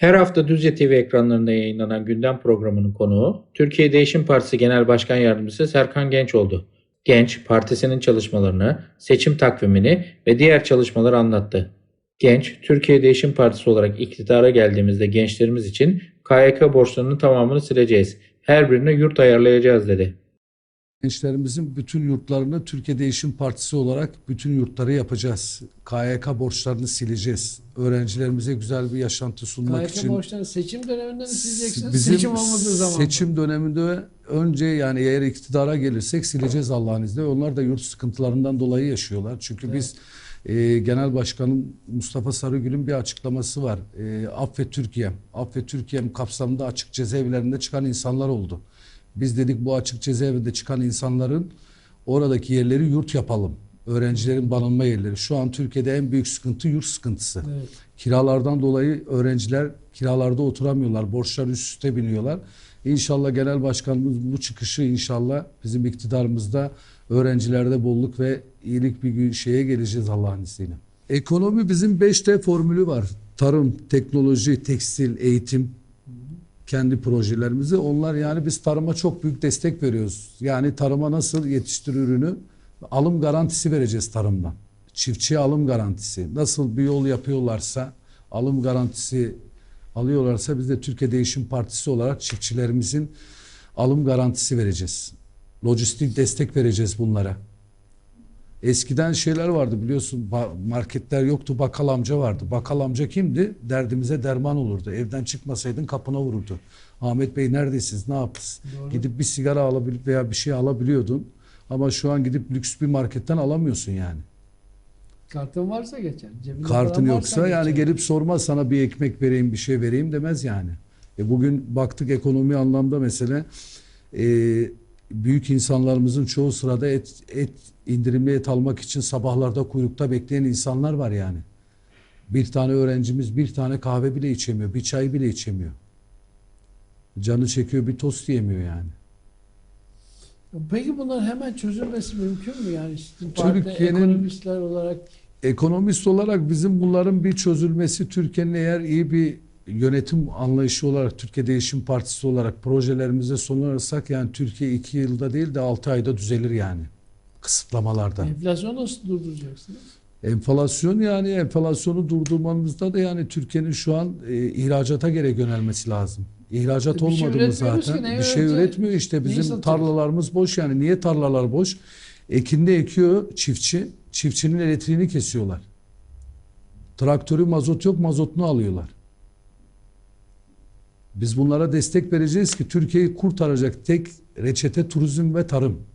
Her hafta Düzce TV ekranlarında yayınlanan gündem programının konuğu Türkiye Değişim Partisi Genel Başkan Yardımcısı Serkan Genç oldu. Genç, partisinin çalışmalarını, seçim takvimini ve diğer çalışmaları anlattı. Genç, Türkiye Değişim Partisi olarak iktidara geldiğimizde gençlerimiz için KYK borçlarının tamamını sileceğiz. Her birine yurt ayarlayacağız dedi. Gençlerimizin bütün yurtlarını Türkiye Değişim Partisi olarak bütün yurtları yapacağız. KYK borçlarını sileceğiz. Öğrencilerimize güzel bir yaşantı sunmak KYK için. borçlarını seçim döneminde mi sileceksiniz? Bizim seçim olmadığı zaman seçim döneminde önce yani eğer iktidara gelirsek sileceğiz Allah'ın izniyle. Onlar da yurt sıkıntılarından dolayı yaşıyorlar. Çünkü Evet. biz e, Genel Başkanım Mustafa Sarıgül'ün bir açıklaması var. E, Affet Türkiye'm. Affet Türkiye'm kapsamında açık cezaevlerinde çıkan insanlar oldu. Biz dedik bu açık cezaevinde çıkan insanların oradaki yerleri yurt yapalım. Öğrencilerin barınma yerleri. Şu an Türkiye'de en büyük sıkıntı yurt sıkıntısı. Evet. Kiralardan dolayı öğrenciler kiralarda oturamıyorlar. Borçlar üst üste biniyorlar. İnşallah genel başkanımız bu çıkışı inşallah bizim iktidarımızda öğrencilerde bolluk ve iyilik bir gün şeye geleceğiz Allah'ın izniyle. Ekonomi bizim 5T formülü var. Tarım, teknoloji, tekstil, eğitim kendi projelerimizi. Onlar yani biz tarıma çok büyük destek veriyoruz. Yani tarıma nasıl yetiştir ürünü alım garantisi vereceğiz tarımdan. Çiftçiye alım garantisi. Nasıl bir yol yapıyorlarsa alım garantisi alıyorlarsa biz de Türkiye Değişim Partisi olarak çiftçilerimizin alım garantisi vereceğiz. Lojistik destek vereceğiz bunlara. Eskiden şeyler vardı biliyorsun marketler yoktu bakkal amca vardı. Bakkal amca kimdi? Derdimize derman olurdu. Evden çıkmasaydın kapına vururdu. Ahmet Bey neredesiniz ne yaptınız? Doğru. Gidip bir sigara alabilip veya bir şey alabiliyordun. Ama şu an gidip lüks bir marketten alamıyorsun yani. Kartın varsa geçer. Cebinde Kartın yoksa varsa yani geçer. gelip sormaz sana bir ekmek vereyim bir şey vereyim demez yani. E bugün baktık ekonomi anlamda mesela e, büyük insanlarımızın çoğu sırada et, et indirimli et almak için sabahlarda kuyrukta bekleyen insanlar var yani. Bir tane öğrencimiz bir tane kahve bile içemiyor, bir çay bile içemiyor. Canı çekiyor bir tost yemiyor yani. Peki bunların hemen çözülmesi mümkün mü? Yani sizin Türkiye'nin- ekonomistler olarak Ekonomist olarak bizim bunların bir çözülmesi Türkiye'nin eğer iyi bir yönetim anlayışı olarak Türkiye Değişim Partisi olarak projelerimize sonlarsak yani Türkiye iki yılda değil de altı ayda düzelir yani kısıtlamalardan. enflasyonu nasıl durduracaksınız? Enflasyon yani enflasyonu durdurmamızda da yani Türkiye'nin şu an e, ihracata gerek yönelmesi lazım. İhracat E, şey olmadı mı zaten? ki, bir şey üretmiyor işte bizim satıyoruz? tarlalarımız boş yani. Niye tarlalar boş? Ekinde ekiyor çiftçi. Çiftçinin elektriğini kesiyorlar. Traktörü mazot yok mazotunu alıyorlar. Biz bunlara destek vereceğiz ki Türkiye'yi kurtaracak tek reçete turizm ve tarım.